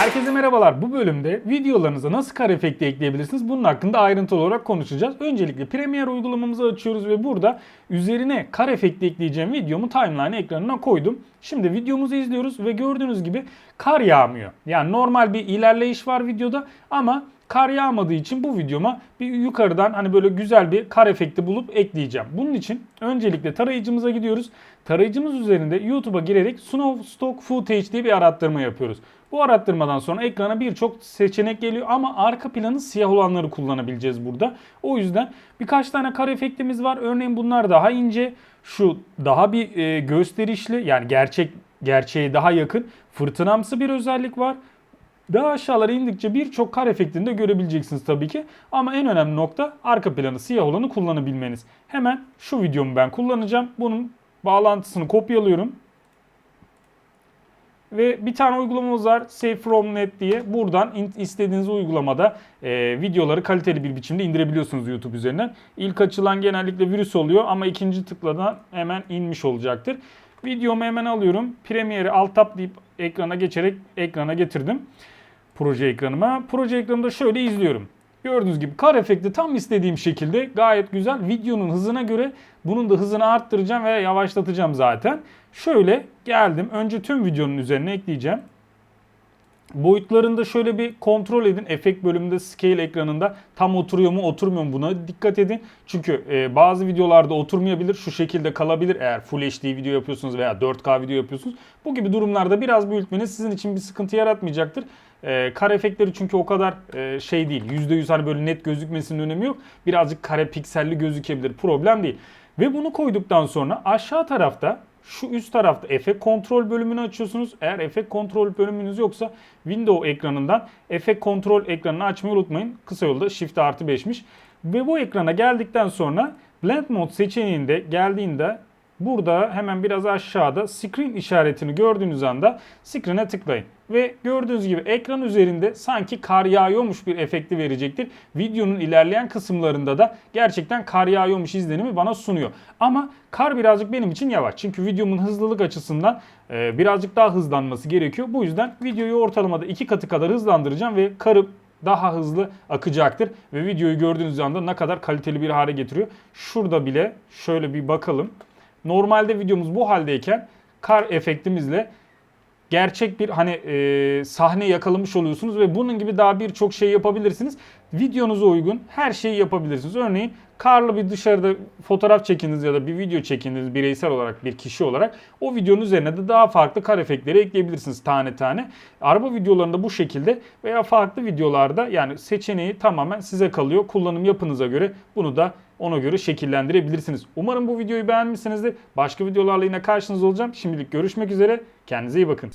Herkese merhabalar. Bu bölümde videolarınıza nasıl kare efekti ekleyebilirsiniz bunun hakkında ayrıntılı olarak konuşacağız. Öncelikle Premiere uygulamamızı açıyoruz ve burada üzerine kare efekti ekleyeceğim videomu timeline ekranına koydum. Şimdi videomuzu izliyoruz ve gördüğünüz gibi kar yağmıyor. Yani normal bir ilerleyiş var videoda ama kar yağmadığı için bu videoma bir yukarıdan hani böyle güzel bir kar efekti bulup ekleyeceğim. Bunun için öncelikle tarayıcımıza gidiyoruz. Tarayıcımız üzerinde YouTube'a girerek Snow Stock Footage diye bir arattırma yapıyoruz. Bu arattırmadan sonra ekrana birçok seçenek geliyor ama arka planı siyah olanları kullanabileceğiz burada. O yüzden birkaç tane kare efektimiz var. Örneğin bunlar daha ince, şu daha bir e, gösterişli yani gerçek gerçeğe daha yakın fırtınamsı bir özellik var. Daha aşağılara indikçe birçok kar efektini de görebileceksiniz tabii ki. Ama en önemli nokta arka planı siyah olanı kullanabilmeniz. Hemen şu videomu ben kullanacağım. Bunun bağlantısını kopyalıyorum. Ve bir tane uygulamamız var Save From Net diye. Buradan in- istediğiniz uygulamada e, videoları kaliteli bir biçimde indirebiliyorsunuz YouTube üzerinden. İlk açılan genellikle virüs oluyor ama ikinci tıkladan hemen inmiş olacaktır. Videomu hemen alıyorum. Premiere'i alt tab deyip ekrana geçerek ekrana getirdim. Proje ekranıma. Proje ekranında şöyle izliyorum. Gördüğünüz gibi kar efekti tam istediğim şekilde gayet güzel. Videonun hızına göre bunun da hızını arttıracağım ve yavaşlatacağım zaten. Şöyle geldim. Önce tüm videonun üzerine ekleyeceğim. Boyutlarında şöyle bir kontrol edin. Efekt bölümünde scale ekranında tam oturuyor mu oturmuyor mu buna dikkat edin. Çünkü e, bazı videolarda oturmayabilir. Şu şekilde kalabilir eğer Full HD video yapıyorsunuz veya 4K video yapıyorsunuz. Bu gibi durumlarda biraz büyütmeniz sizin için bir sıkıntı yaratmayacaktır. E, kare efektleri çünkü o kadar e, şey değil. %100 hani böyle net gözükmesinin önemi yok. Birazcık kare pikselli gözükebilir. Problem değil. Ve bunu koyduktan sonra aşağı tarafta şu üst tarafta efekt kontrol bölümünü açıyorsunuz. Eğer efekt kontrol bölümünüz yoksa Windows ekranından efekt kontrol ekranını açmayı unutmayın. Kısa yolda Shift artı 5'miş. Ve bu ekrana geldikten sonra Blend Mode seçeneğinde geldiğinde burada hemen biraz aşağıda screen işaretini gördüğünüz anda screen'e tıklayın. Ve gördüğünüz gibi ekran üzerinde sanki kar yağıyormuş bir efekti verecektir. Videonun ilerleyen kısımlarında da gerçekten kar yağıyormuş izlenimi bana sunuyor. Ama kar birazcık benim için yavaş. Çünkü videomun hızlılık açısından e, birazcık daha hızlanması gerekiyor. Bu yüzden videoyu ortalamada iki katı kadar hızlandıracağım ve karı daha hızlı akacaktır. Ve videoyu gördüğünüz anda ne kadar kaliteli bir hale getiriyor. Şurada bile şöyle bir bakalım. Normalde videomuz bu haldeyken kar efektimizle gerçek bir hani e, sahne yakalamış oluyorsunuz ve bunun gibi daha birçok şey yapabilirsiniz. Videonuza uygun her şeyi yapabilirsiniz. Örneğin karlı bir dışarıda fotoğraf çekiniz ya da bir video çekiniz bireysel olarak bir kişi olarak o videonun üzerine de daha farklı kar efektleri ekleyebilirsiniz tane tane. Araba videolarında bu şekilde veya farklı videolarda yani seçeneği tamamen size kalıyor. Kullanım yapınıza göre bunu da ona göre şekillendirebilirsiniz. Umarım bu videoyu beğenmişsinizdir. Başka videolarla yine karşınızda olacağım. Şimdilik görüşmek üzere. Kendinize iyi bakın.